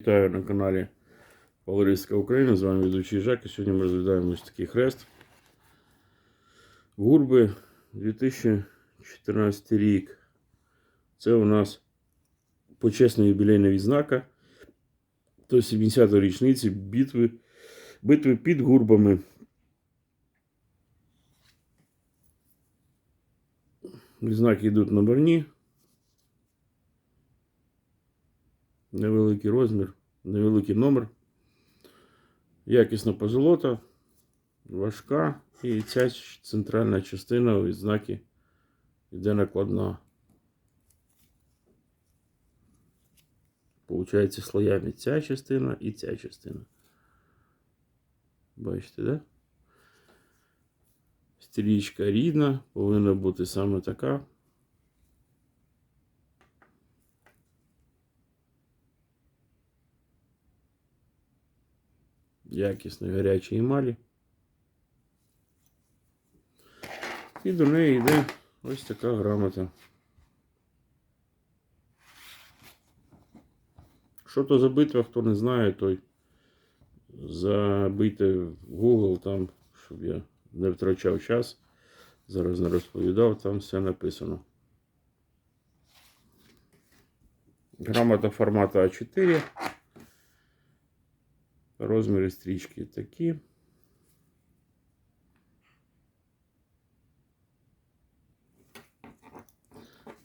Вітаю на каналі Валерійська Україна. З вами ведучий Жак. І сьогодні ми розглядаємо ось такий хрест. Гурби 2014 рік. Це у нас почесна юбілейна відзнака до 70-ї річниці битви, битви під гурбами. Відзнаки йдуть на борні. Невеликий розмір, невеликий номер. Якісна позолота, важка. І ця центральна частина у відзнаки йде накладна. Получається слоями ця частина і ця частина. Бачите, да? Стрічка рідна, повинна бути саме така. Якісної гарячої емалі. І до неї йде ось така грамота. Що то за битва, хто не знає, той забийте в Google там, щоб я не втрачав час. Зараз не розповідав, там все написано. Грамота формату А4. Розміри стрічки такі.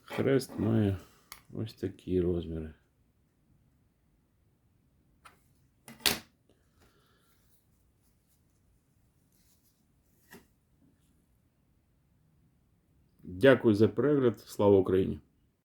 Хрест має ось такі розміри. Дякую за перегляд. Слава Україні!